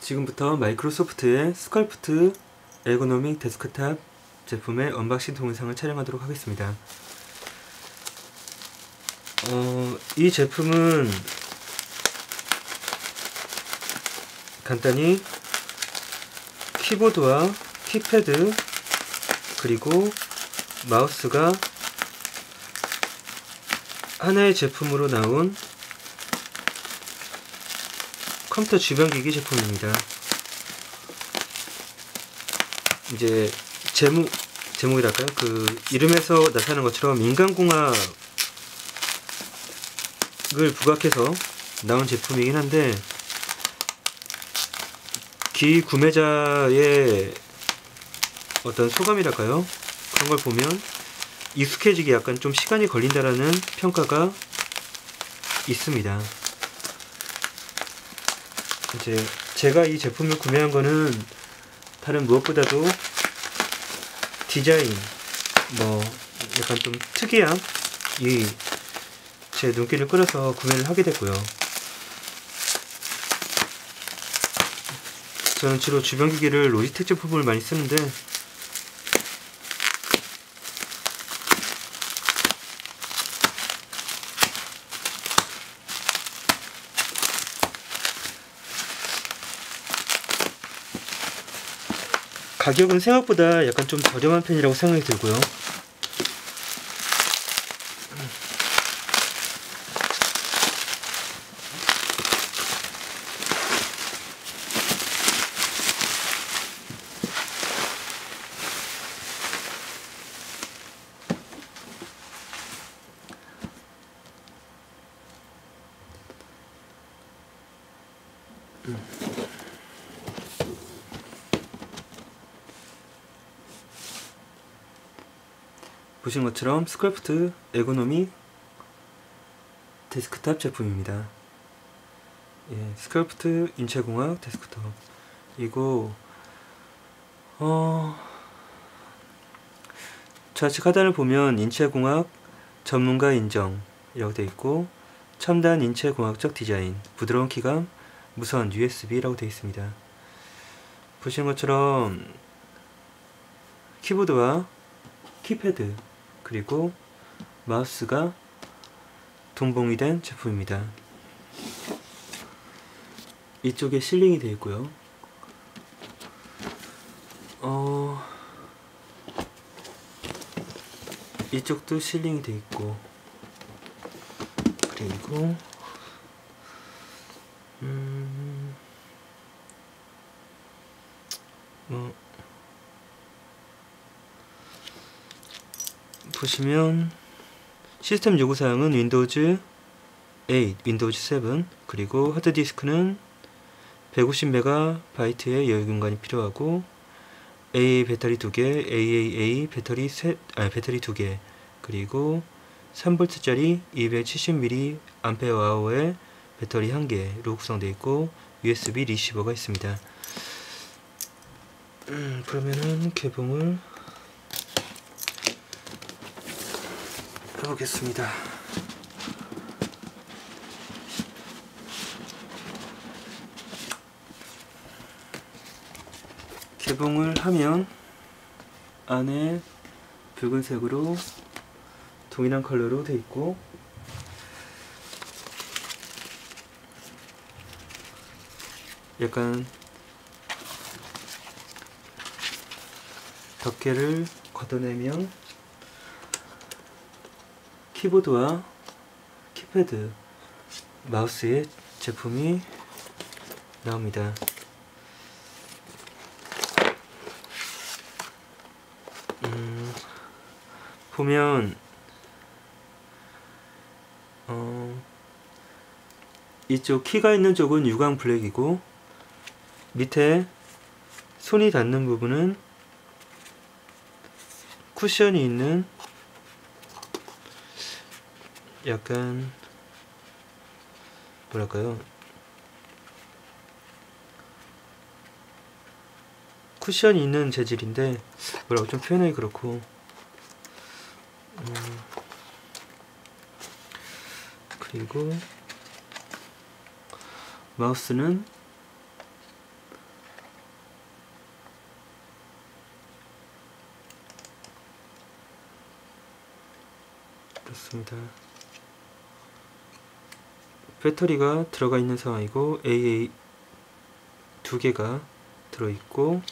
지금부터 마이크로소프트의 스컬프트 에고노믹 데스크탑 제품의 언박싱 동영상을 촬영하도록 하겠습니다. 어, 이 제품은 간단히 키보드와 키패드 그리고 마우스가 하나의 제품으로 나온 컴퓨터 주변 기기 제품입니다. 이제 제목 제목이랄까요? 그 이름에서 나타나는 것처럼 인간공학을 부각해서 나온 제품이긴 한데 기 구매자의 어떤 소감이랄까요? 그런 걸 보면 익숙해지기 약간 좀 시간이 걸린다라는 평가가 있습니다. 이제 제가 이 제품을 구매한 거는 다른 무엇보다도 디자인 뭐 약간 좀 특이한 이 제 눈길을 끌어서 구매를 하게 됐고요. 저는 주로 주변기기를 로지텍 제품을 많이 쓰는데 가격은 생각보다 약간 좀 저렴한 편이라고 생각이 들고요. 보신 것처럼 스컬프트 에고노미 데스크탑 제품입니다. 예, 스컬프트 인체공학 데스크탑 이거 어 좌측 하단을 보면 인체공학 전문가 인정 이라고 되어 있고 첨단 인체공학적 디자인 부드러운 키감 무선 USB라고 되어 있습니다. 보시는 것처럼 키보드와 키패드 그리고 마우스가 동봉이 된 제품입니다. 이쪽에 실링이 되어 있고요. 어... 이쪽도 실링이 되어 있고 그리고 보시면 시스템 요구사항은 윈도우즈 8, 윈도우즈 7 그리고 하드디스크는 150MB의 여유 공간이 필요하고 AA 배터리 2개, AAA 배터리 셋, 아니 배터리 2개 그리고 3V짜리 270mAh의 배터리 1개로 구성되어 있고 USB 리시버가 있습니다. 음, 그러면은 개봉을 해보겠습니다. 개봉을 하면 안에 붉은색으로 동일한 컬러로 되어 있고 약간 덮개를 걷어내면 키보드와 키패드, 마우스의 제품이 나옵니다. 음, 보면 어, 이쪽 키가 있는 쪽은 유광 블랙이고 밑에 손이 닿는 부분은 쿠션이 있는 약간 뭐랄까요 쿠션이 있는 재질인데 뭐라고 좀 표현하기 그렇고 음, 그리고 마우스는 그렇습니다. 배터리가 들어가 있는 상황이고 AA 두 개가 들어있고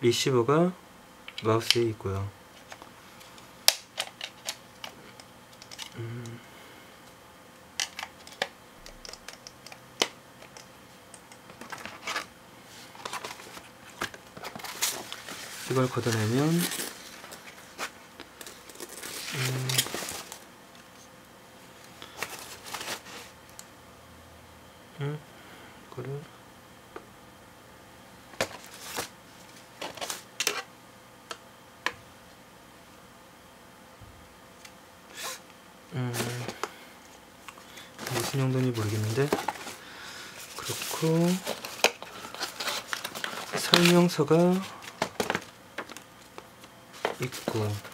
리시버가 마우스에 있고요. 음. 이걸 걷어내면 음. 무슨 용도인지 모르겠는데. 그렇고. 설명서가 있고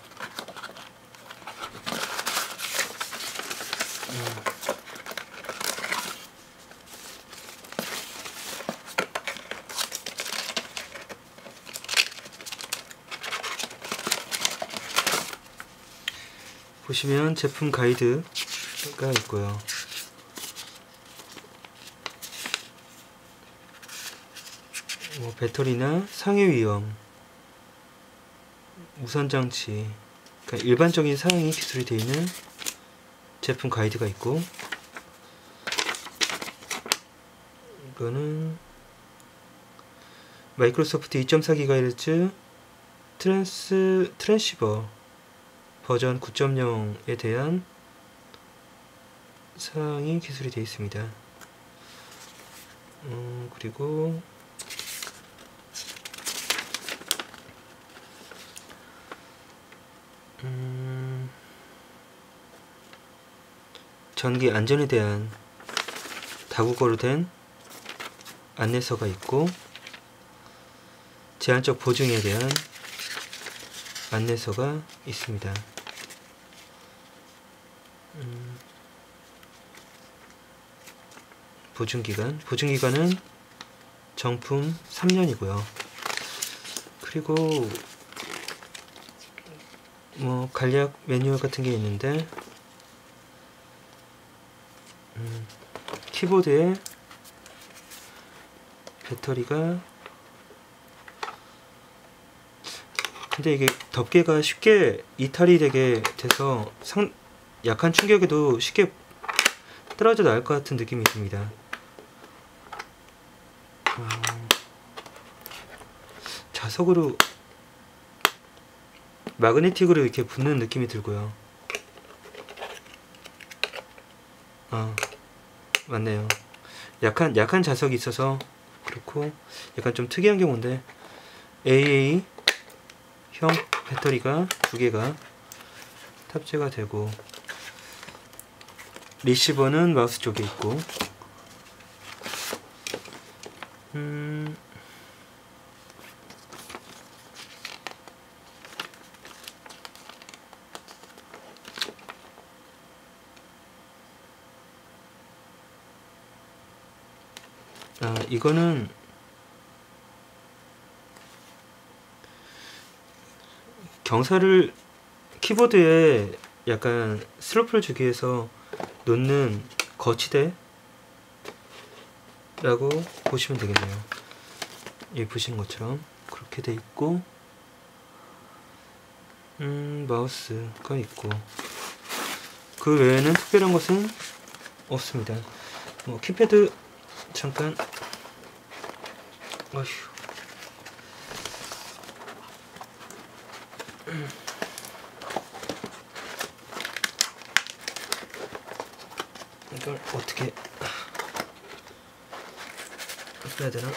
보시면 제품 가이드가 있고요. 뭐 배터리나 상해 위험, 우선 장치, 그러니까 일반적인 사용이 기술이 되어 있는 제품 가이드가 있고 이거는 마이크로소프트 2.4GHz 트랜스 트랜시버 버전 9.0에 대한 사항이 기술이 되어 있습니다. 음, 그리고 음, 전기 안전에 대한 다국어로 된 안내서가 있고 제한적 보증에 대한 안내서가 있습니다. 음, 보증기간 보증기간은 정품 3년이고요. 그리고 뭐 간략 매뉴얼 같은 게 있는데 음, 키보드에 배터리가 근데 이게 덮개가 쉽게 이탈이 되게 돼서 상, 약한 충격에도 쉽게 떨어져 나올 것 같은 느낌이 듭니다. 어, 자석으로 마그네틱으로 이렇게 붙는 느낌이 들고요. 아 맞네요. 약한 약한 자석이 있어서 그렇고 약간 좀 특이한 경우인데 AA 형 배터리가 두 개가 탑재가 되고 리시버는 마우스 쪽에 있고. 음. 아, 이거는 경사를 키보드에 약간 슬로프를 주기 위해서 놓는 거치대? 라고 보시면 되겠네요. 여기 보시는 것처럼 그렇게 돼 있고 음 마우스가 있고 그 외에는 특별한 것은 없습니다. 뭐 키패드 잠깐. 어휴 이걸 어떻게 해야 되나?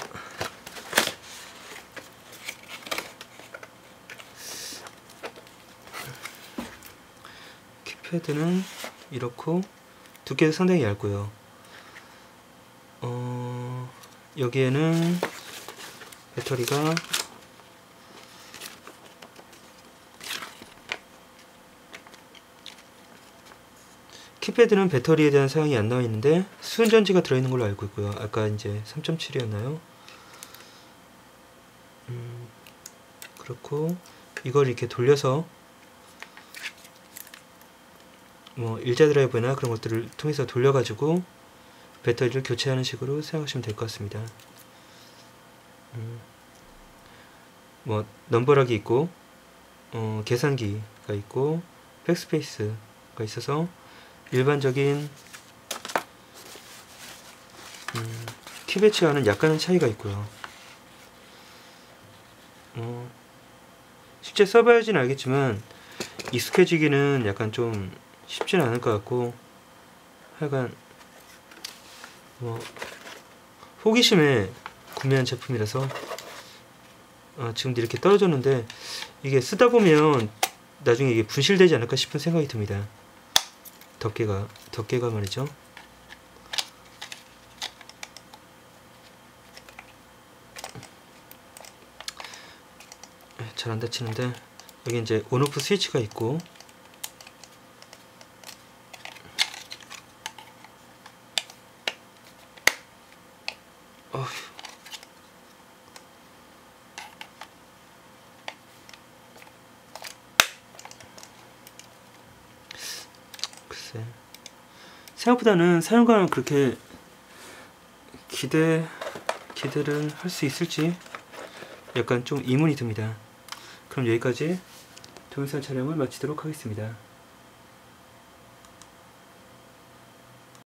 키패드는 이렇고 두께도 상당히 얇고요. 어, 여기에는 배터리가 키패드는 배터리에 대한 사용이 안 나와 있는데 수은전지가 들어있는 걸로 알고 있고요. 아까 이제 3.7이었나요? 음, 그렇고 이걸 이렇게 돌려서 뭐 일자 드라이브나 그런 것들을 통해서 돌려가지고 배터리를 교체하는 식으로 생각하시면 될 것 같습니다. 음, 뭐 넘버락이 있고 어, 계산기가 있고 백스페이스가 있어서 일반적인 음, 티배치와는 약간의 차이가 있고요. 어, 실제 써봐야지는 알겠지만 익숙해지기는 약간 좀 쉽지는 않을 것 같고 하여간 뭐 호기심에 구매한 제품이라서 어, 지금도 이렇게 떨어졌는데 이게 쓰다 보면 나중에 이게 분실되지 않을까 싶은 생각이 듭니다. 덮개가 덮개가 말이죠. 잘 안 닫히는데 여기 이제 온오프 스위치가 있고 글쎄 생각보다는 사용감을 그렇게 기대 기대를 할 수 있을지 약간 좀 의문이 듭니다. 그럼 여기까지 동영상 촬영을 마치도록 하겠습니다.